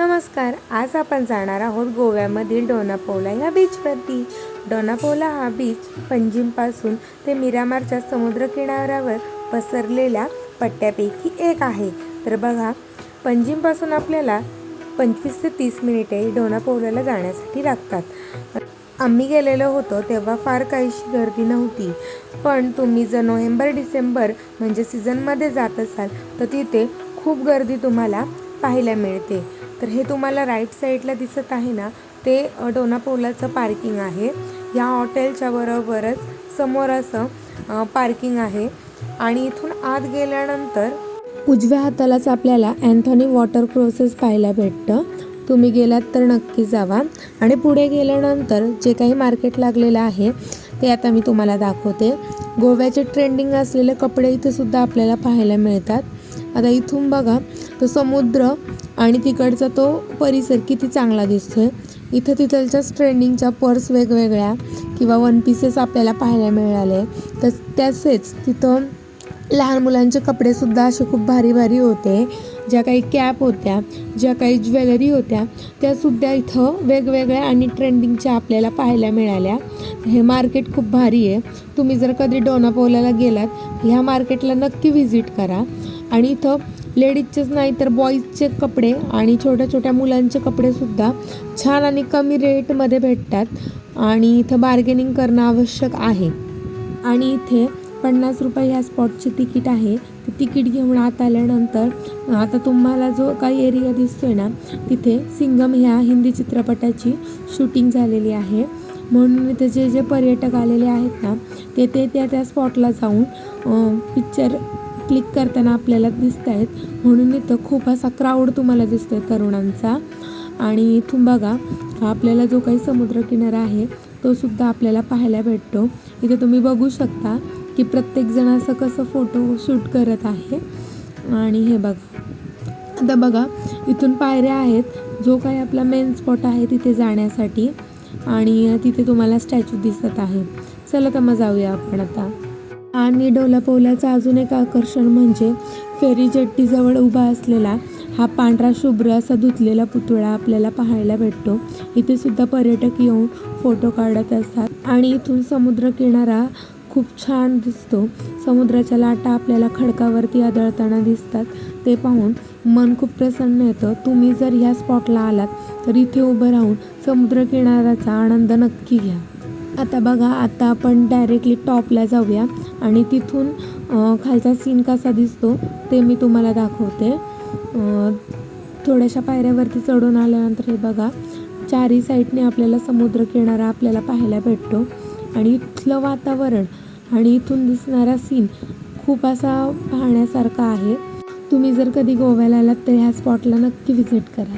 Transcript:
नमस्कार आज आपण जाणार आहोत गोव्यामधील डोनापोला या बीचवरती डोनापोला हा बीच पणजीमपासून ते मिरामारच्या समुद्रकिनाऱ्यावर पसरलेल्या पट्ट्यापैकी एक आहे. तर बघा पणजीमपासून आपल्याला पंचवीस ते तीस मिनिटे डोनापोलाला जाण्यासाठी लागतात. आम्ही गेलेलो होतो तेव्हा फार काहीशी गर्दी नव्हती. पण तुम्ही जर नोव्हेंबर डिसेंबर म्हणजे सीझनमध्ये जात असाल तर तिथे खूप गर्दी तुम्हाला पाहायला मिळते. तर हे तुम्हाला राईट साईडला दिसत आहे ना ते डोनापोलाचं पार्किंग आहे. या हॉटेलच्या बरोबरच समोर असं पार्किंग आहे. आणि इथून आत गेल्यानंतर उजव्या हातालाच आपल्याला अँथॉनी वॉटर क्रोसेस पाहायला भेटतं. तुम्ही गेलात तर नक्की जावा. आणि पुढे गेल्यानंतर जे काही मार्केट लागलेलं आहे ते आता मी तुम्हाला दाखवते. गोव्याचे ट्रेंडिंग असलेले कपडे इथे सुद्धा आपल्याला पाहायला मिळतात. आता इथून बघा तर समुद्र आणि तिकडचा तो परिसर किती चांगला दिसतोय. इथं तिथलच्याच ट्रेंडिंगच्या पर्स वेगवेगळ्या किंवा वन पीसेस आपल्याला पाहायला मिळाले. तर तसेच तिथं लहान मुलांचे कपडेसुद्धा असे खूप भारी भारी होते. ज्या काही कॅप होत्या ज्या काही ज्वेलरी होत्या त्यासुद्धा इथं वेगवेगळ्या आणि ट्रेंडिंगच्या आपल्याला पाहायला मिळाल्या. हे मार्केट खूप भारी आहे. तुम्ही जर कधी डोनापोलाला गेलात ह्या मार्केटला नक्की व्हिजिट करा. आणि इथं लेडीजचेच नाही तर बॉईजचे कपडे आणि छोट्या छोट्या मुलांचे कपडेसुद्धा छान आणि कमी रेटमध्ये भेटतात आणि इथं बार्गेनिंग करणं आवश्यक आहे. आणि इथे पन्नास रुपये ह्या स्पॉटचे तिकीट आहे. ते तिकीट घेऊन आत आल्यानंतर आता तुम्हाला जो काही एरिया दिसतोय ना तिथे सिंगम ह्या हिंदी चित्रपटाची शूटिंग झालेली आहे. म्हणून इथे जे जे पर्यटक आलेले आहेत ना ते ते त्या त्या स्पॉटला जाऊन पिक्चर क्लिक करताना आपल्याला दिसत आहेत म्हणून इथं खूप असा क्राऊड तुम्हाला दिसतोय तरुणांचा. आणि इथून बघा आपल्याला जो काही समुद्रकिनारा आहे तो सुद्धा आपल्याला पाहायला भेटतो. इथे तुम्ही बघू शकता की प्रत्येकजण असं कसं फोटो शूट करत आहे. आणि हे बघा. आता बघा इथून पायऱ्या आहेत. जो काही आपला मेन स्पॉट आहे तिथे जाण्यासाठी. आणि तिथे तुम्हाला स्टॅच्यू दिसत आहे. चला तर मग जाऊया आपण आता. आणि डोलापोल्याचं अजून एक आकर्षण म्हणजे फेरी जेट्टीजवळ उभा असलेला हा पांढरा शुभ्र असा धुतलेला पुतळा आपल्याला पाहायला भेटतो. इथे सुद्धा पर्यटक येऊन फोटो काढत असतात आणि इथून समुद्रकिनारा खूप छान दिसतो. समुद्राच्या लाटा आपल्याला खडकावरती आदळताना दिसतात. ते पाहून मन खूप प्रसन्न येतं. तुम्ही जर ह्या स्पॉटला आलात तर इथे उभं राहून समुद्र किनाऱ्याचा आनंद नक्की घ्या. आता बघा आता आपण डायरेक्टली टॉपला जाऊया. आणि तिथून खालचा सीन कसा दिसतो ते मी तुम्हाला दाखवते. थोड्याशा पायऱ्यावरती चढून आल्यानंतर हे बघा चारी साईडने आपल्याला समुद्रकिनारा आपल्याला पाहायला भेटतो. आणि इथलं वातावरण आणि इथून दिसणारा सीन खूप असा पाहण्यासारखा आहे. तुम्ही जर कधी गोव्याला आलात तर ह्या स्पॉटला नक्की व्हिजिट करा.